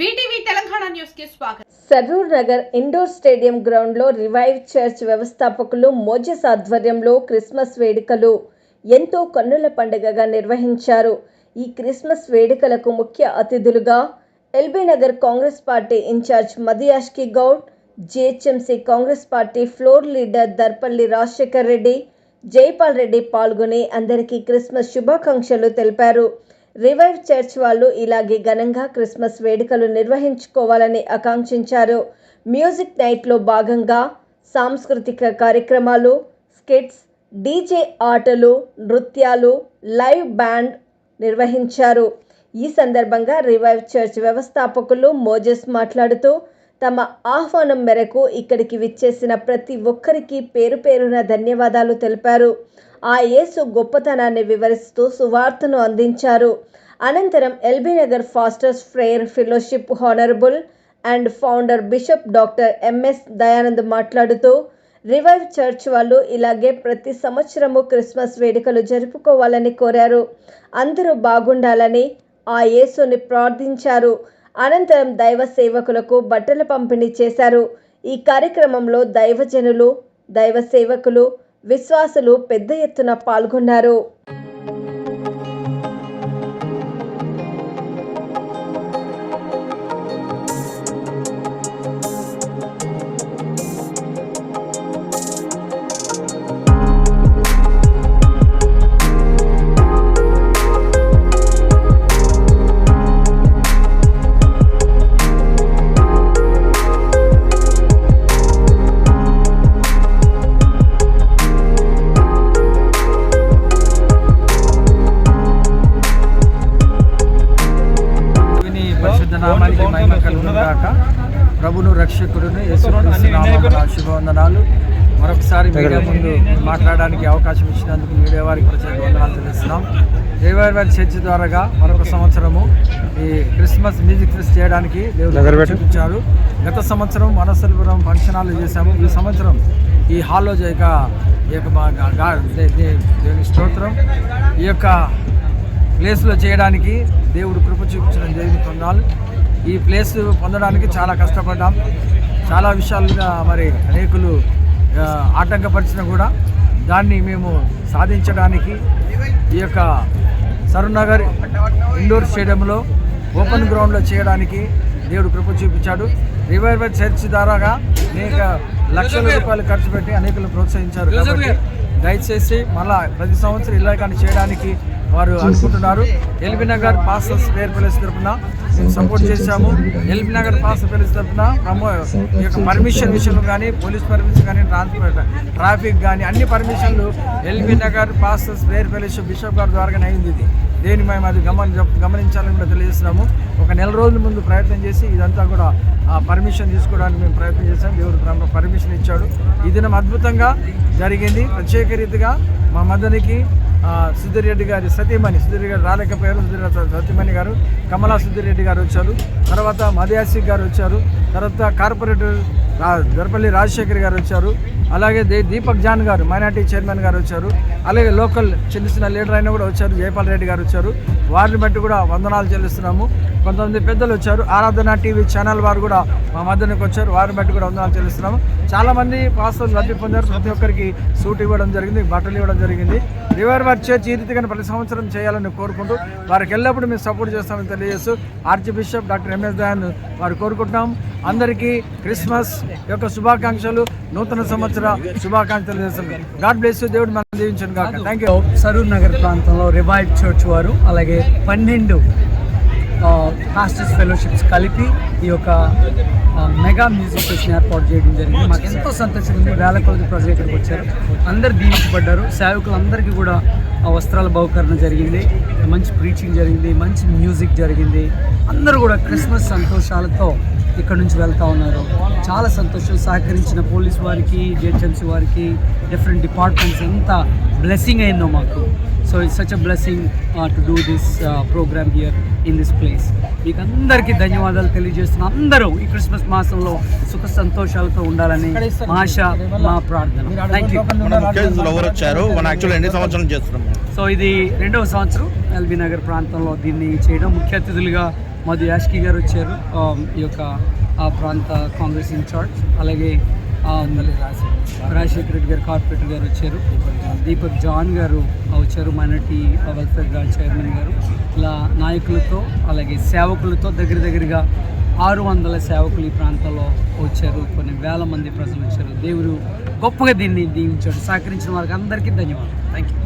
తెలంగాణ న్యూస్కి స్వాగతం. Saroor Nagar indoor stadium గ్రౌండ్లో రివైవ్ చర్చ్ వ్యవస్థాపకులు మోజస్ ఆధ్వర్యంలో క్రిస్మస్ వేడుకలు ఎంతో కన్నుల పండుగగా నిర్వహించారు. ఈ క్రిస్మస్ వేడుకలకు ముఖ్య అతిథులుగా LB Nagar Congress party incharge Madhuyashki Goud GHMC Congress party floor leader Darpalli Rajasekhar Reddy Jaipal Reddy పాల్గొని అందరికీ క్రిస్మస్ శుభాకాంక్షలు తెలిపారు. రివైవ్ చర్చ్ వాళ్ళు ఇలాగే ఘనంగా క్రిస్మస్ వేడుకలు నిర్వహించుకోవాలని ఆకాంక్షించారు. మ్యూజిక్ నైట్లో భాగంగా సాంస్కృతిక కార్యక్రమాలు స్కిట్స్ డీజే ఆటలు నృత్యాలు లైవ్ బ్యాండ్ నిర్వహించారు. ఈ సందర్భంగా రివైవ్ చర్చ్ వ్యవస్థాపకులు మోజెస్ మాట్లాడుతూ తమ ఆహ్వానం మేరకు ఇక్కడికి విచ్చేసిన ప్రతి ఒక్కరికి పేరు పేరున ధన్యవాదాలు తెలిపారు. ఆ యేసు గొప్పతనాన్ని వివరిస్తూ సువార్తను అందించారు. అనంతరం LB Nagar pastors prayer fellowship honourable and founder bishop doctor MS Dayanand మాట్లాడుతూ రివైవ్ చర్చ్ వాళ్ళు ఇలాగే ప్రతి సంవత్సరము క్రిస్మస్ వేడుకలు జరుపుకోవాలని కోరారు. అందరూ బాగుండాలని ఆ యేసుని ప్రార్థించారు. అనంతరం దైవ సేవకులకు బట్టలు పంపిణీ చేశారు. ఈ కార్యక్రమంలో దైవజనులు దైవ సేవకులు విశ్వాసులు పెద్ద ఎత్తున పాల్గొన్నారు. నామానికి మహిమ కలుగునుగాక ప్రభును రక్షకుడును శుభవందనాలు. మరొకసారి మీడియా ముందు మాట్లాడడానికి అవకాశం ఇచ్చినందుకు మీడియా వారికి ప్రత్యేక వందనాలు తెలుస్తున్నాం. దేవారి వారి చర్చ ద్వారాగా మరొక సంవత్సరము ఈ క్రిస్మస్ మ్యూజిక్ ఫెస్ట్ చేయడానికి దేవుడు చూపించారు. గత సంవత్సరం మనసల్పురం ఫంక్షన్ హాల్ చేశాము. ఈ సంవత్సరం ఈ హాల్లో ఇక ఈ యొక్క దేవుని స్తోత్రం. ఈ యొక్క ప్లేస్లో చేయడానికి దేవుడు కృప చూపించిన దేవుని పొందాలి ఈ ప్లేస్ పొందడానికి చాలా కష్టపడ్డాం. చాలా విషయాలుగా మరి అనేకులు ఆటంకపరిచినా కూడా దాన్ని మేము సాధించడానికి ఈ యొక్క సరునగర్ ఇండోర్ స్టేడియంలో ఓపెన్ గ్రౌండ్లో చేయడానికి దేవుడు కృప చూపించాడు. రివైవల్ చర్చ్ ద్వారాగా అనేక లక్షల రూపాయలు ఖర్చు పెట్టి అనేకులు ప్రోత్సహించారు. కాబట్టి దయచేసి మళ్ళా ప్రతి సంవత్సరం ఇలా కానీ చేయడానికి వారు అనుకుంటున్నారు. ఎల్బీ నగర్ పాస్టర్స్ పేరు పిలిచి తరఫున మేము సపోర్ట్ చేశాము. ఎల్బీ నగర్ పాస్టర్ పిలిచి తరఫున ప్రమో ఈ యొక్క పర్మిషన్ విషయంలో కానీ పోలీస్ పర్మిషన్ కానీ ట్రాన్స్పోర్ట్ ట్రాఫిక్ కానీ అన్ని పర్మిషన్లు ఎల్బీ నగర్ పాస్టర్స్ పేరు పిలిచి బిషప్ గారి ద్వారానే అయింది ఇది. దేని మేము అది గమని గమనించాలని కూడా తెలియజేస్తున్నాము. ఒక నెల రోజుల ముందు ప్రయత్నం చేసి ఇదంతా కూడా ఆ పర్మిషన్ తీసుకోవడానికి మేము ప్రయత్నం చేశాం. దేవుడు పర్మిషన్ ఇచ్చాడు. ఈ దినం అద్భుతంగా జరిగింది. ప్రత్యేక రీతిగా మా మదనికి ఆ, రెడ్డి గారి సతీమణి సుధీర్ గారు రాలేకపోయారు సుధీర్ సతీమణి గారు కమలా సుధీర్ రెడ్డి గారు వచ్చారు. తర్వాత మదయాసి గారు వచ్చారు. తర్వాత కార్పొరేటర్ రా దర్పల్లి రాజశేఖర్ గారు వచ్చారు. అలాగే దీపక్ జాన్ గారు మైనార్టీ చైర్మన్ గారు వచ్చారు. అలాగే లోకల్ చిన్న చిన్న లీడర్ అయినా కూడా వచ్చారు జయపాల్ రెడ్డి గారు వచ్చారు. వారిని బట్టి కూడా వందనాలు చెల్లిస్తున్నాము. కొంతమంది పెద్దలు వచ్చారు. ఆరాధన టీవీ ఛానల్ వారు కూడా మా మధ్యనకు వచ్చారు. వారిని బట్టి కూడా వందనాలు చెల్లిస్తున్నాము. చాలామంది పాస్టర్లు లబ్ధి పొందారు. ప్రతి ఒక్కరికి సూట్ ఇవ్వడం జరిగింది బట్టలు ఇవ్వడం జరిగింది. రివర్ వారి చర్చ్ ఈ రీతిగా ప్రతి సంవత్సరం చేయాలని కోరుకుంటూ వారికి ఎల్లప్పుడూ మేము సపోర్ట్ చేస్తామని తెలియజేస్తూ archbishop doctor MS Dayan వారు కోరుకుంటున్నాం. అందరికీ క్రిస్మస్ యొక్క శుభాకాంక్షలు. నూతన సంవత్సరం శుభాకాంక్షలు చేస్తున్నాం గాడ్ బ్లెస్ దేవుడు మనం దీవించను కాక థ్యాంక్ యూ సరూర్ నగర్ ప్రాంతంలో రివైవ్ చర్చ్ వారు అలాగే పన్నెండు పాస్టర్స్ ఫెలోషిప్స్ కలిపి ఈ యొక్క మెగా మ్యూజిక్ ఫెస్ట్ని ఏర్పాటు చేయడం జరిగింది. మాకు ఎంతో సంతోషంగా ఉంది వేల కొద్ది ప్రజలు ఇక్కడికి వచ్చారు. అందరు దీవించబడ్డారు. సేవకులందరికీ కూడా ఆ వస్త్రాల బహుకరణ జరిగింది. మంచి ప్రీచింగ్ జరిగింది మంచి మ్యూజిక్ జరిగింది. అందరూ కూడా క్రిస్మస్ సంతోషాలతో ఇక్కడ నుంచి వెళ్తా ఉన్నారు. చాలా సంతోషం సహకరించిన పోలీస్ వారికి జిహెచ్ఎంసీ వారికి డిఫరెంట్ డిపార్ట్మెంట్స్ ఎంత బ్లెస్సింగ్ అయిందో మాకు. So it's such a blessing to do this programme here in this place మీకు అందరికీ ధన్యవాదాలు తెలియజేస్తున్నాం. అందరూ ఈ క్రిస్మస్ మాసంలో సుఖ సంతోషాలతో ఉండాలని మా ఆశ మా ప్రార్థన. సో ఇది రెండవ సంవత్సరం ఎల్బీ నగర్ ప్రాంతంలో దీన్ని చేయడం ముఖ్య అతిథులుగా మధు యాష్కి గారు వచ్చారు. Um, ఈ యొక్క ఆ ప్రాంత కాంగ్రెస్ ఇన్ఛార్జ్ అలాగే ఆ, రాజశేఖర రెడ్డి గారు కార్పొరేటర్ గారు వచ్చారు. దీపక్ జాన్ గారు వచ్చారు. మైనార్టీ వెల్ఫేర్ బ్రాంచ్ చైర్మన్ గారు. ఇలా నాయకులతో అలాగే సేవకులతో దగ్గర దగ్గరగా ఆరు వందల సేవకులు ఈ ప్రాంతంలో వచ్చారు. కొన్ని వేల మంది ప్రజలు వచ్చారు. దేవుడు గొప్పగా దీన్ని దీవించాడు. సహకరించిన వారికి అందరికీ ధన్యవాదాలు. Thank you